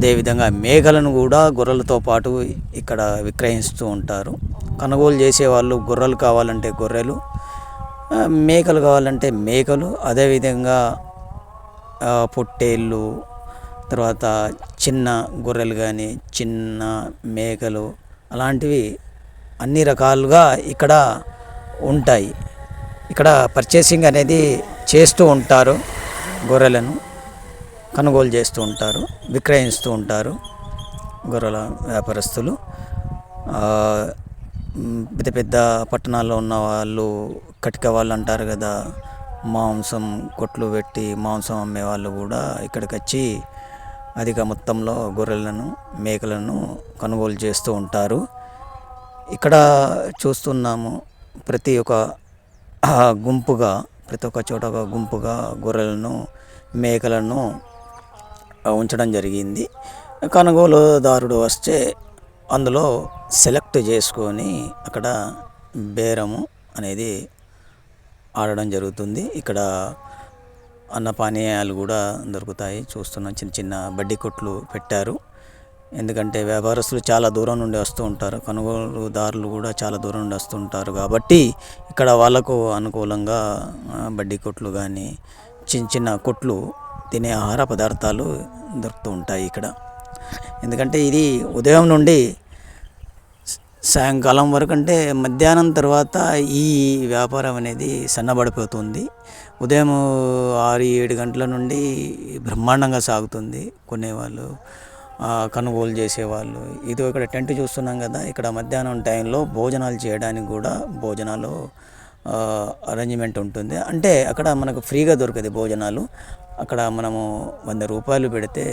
అదేవిధంగా మేకలను కూడా గొర్రెలతో పాటు ఇక్కడ విక్రయిస్తూ ఉంటారు. కొనుగోలు చేసేవాళ్ళు గొర్రెలు కావాలంటే గొర్రెలు మేకలు కావాలంటే మేకలు అదేవిధంగా పొట్టేళ్ళు తర్వాత చిన్న గొర్రెలు కానీ చిన్న మేకలు అలాంటివి అన్ని రకాలుగా ఇక్కడ ఉంటాయి. ఇక్కడ పర్చేసింగ్ అనేది చేస్తూ ఉంటారు గొర్రెలను. కొనుగోలు చేస్తూ ఉంటారు విక్రయిస్తూ ఉంటారు గొర్రెల వ్యాపారస్తులు. పెద్ద పెద్ద పట్టణాల్లో ఉన్న వాళ్ళు కటిక వాళ్ళు అంటారు కదా మాంసం కొట్లు పెట్టి మాంసం అమ్మే వాళ్ళు కూడా ఇక్కడికి వచ్చి అధిక మొత్తంలో గొర్రెలను మేకలను కొనుగోలు చేస్తూ ఉంటారు. ఇక్కడ చూస్తున్నాము ప్రతి ఒక్క గుంపుగా ప్రతి ఒక్క చోట ఒక గుంపుగా గొర్రెలను మేకలను ఉంచడం జరిగింది. కొనుగోలుదారుడు వస్తే అందులో సెలెక్ట్ చేసుకొని అక్కడ బేరము అనేది ఆడడం జరుగుతుంది. ఇక్కడ అన్నపానీయాలు కూడా దొరుకుతాయి. చూస్తున్నాం చిన్న చిన్న బడ్డీ కొట్లు పెట్టారు. ఎందుకంటే వ్యాపారస్తులు చాలా దూరం నుండి వస్తూ ఉంటారు. కొనుగోలుదారులు కూడా చాలా దూరం నుండి వస్తూ ఉంటారు. కాబట్టి ఇక్కడ వాళ్ళకు అనుకూలంగా బడ్డీ కొట్లు కానీ చిన్న చిన్న కొట్లు తినే ఆహార పదార్థాలు దొరుకుతూ ఉంటాయి ఇక్కడ. ఎందుకంటే ఇది ఉదయం నుండి సాయంకాలం వరకు అంటే మధ్యాహ్నం తర్వాత ఈ వ్యాపారం అనేది సన్నబడిపోతుంది. ఉదయం ఆరు ఏడు గంటల నుండి బ్రహ్మాండంగా సాగుతుంది. కొనేవాళ్ళు కొనుగోలు చేసేవాళ్ళు. ఇది ఇక్కడ టెంట్ చూస్తున్నాం కదా ఇక్కడ మధ్యాహ్నం టైంలో భోజనాలు చేయడానికి కూడా భోజనాలు అరేంజ్మెంట్ ఉంటుంది. అంటే అక్కడ మనకు ఫ్రీగా దొరకదు భోజనాలు. అక్కడ మనము వంద రూపాయలు పెడితే